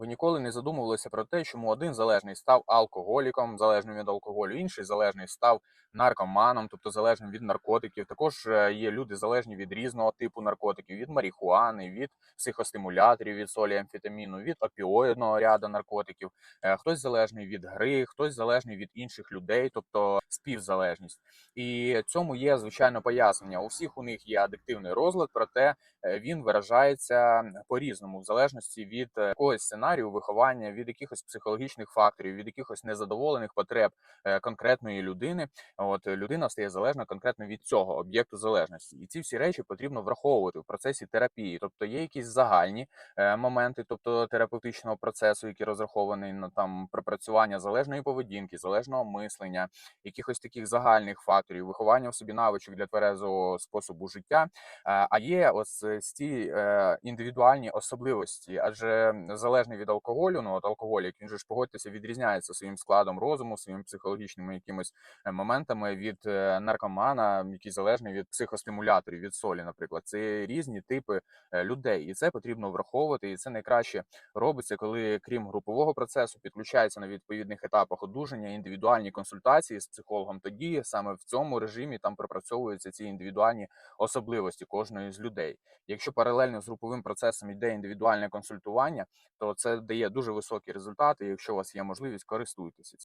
Ви ніколи не задумувалися про те, чому один залежний став алкоголіком, залежним від алкоголю, інший залежний став наркоманом, тобто залежним від наркотиків. Також е, є люди залежні від різного типу наркотиків, від марихуани, від психостимуляторів, від солі амфетаміну, від опіоїдного ряду наркотиків. Е, Хтось залежний від гри, хтось залежний від інших людей, тобто співзалежність. І цьому є звичайно пояснення. У всіх у них є адиктивний розлад, проте е, він виражається по-різному, в залежності від е, якогось сценарію виховання, від якихось психологічних факторів, від якихось незадоволених потреб е, конкретної людини. От е, людина стає залежна конкретно від цього об'єкту залежності, і ці всі речі потрібно враховувати в процесі терапії. Тобто є якісь загальні е, моменти, тобто терапевтичного процесу, який розрахований на там пропрацювання залежної поведінки, залежного мислення, якихось таких загальних факторів, виховання в собі навичок для тверезого способу життя. А є ось ці індивідуальні особливості, адже залежний від алкоголю, ну от алкоголік, він же ж погодьтеся, відрізняється своїм складом розуму, своїми психологічними якимись е, моментами від е, наркомана, який залежний від психостимуляторів, від солі, наприклад. Це різні типи е, людей, і це потрібно враховувати. І це найкраще робиться, коли крім групового процесу підключається на відповідних етапах одужання, індивідуальні консультації з психологом. Тоді саме в цьому режимі там пропрацьовуються ці індивідуальні особливості кожної з людей. Якщо паралельно з груповим процесом йде індивідуальне консультування, то це дає дуже високі результати. Якщо у вас є можливість, користуйтеся.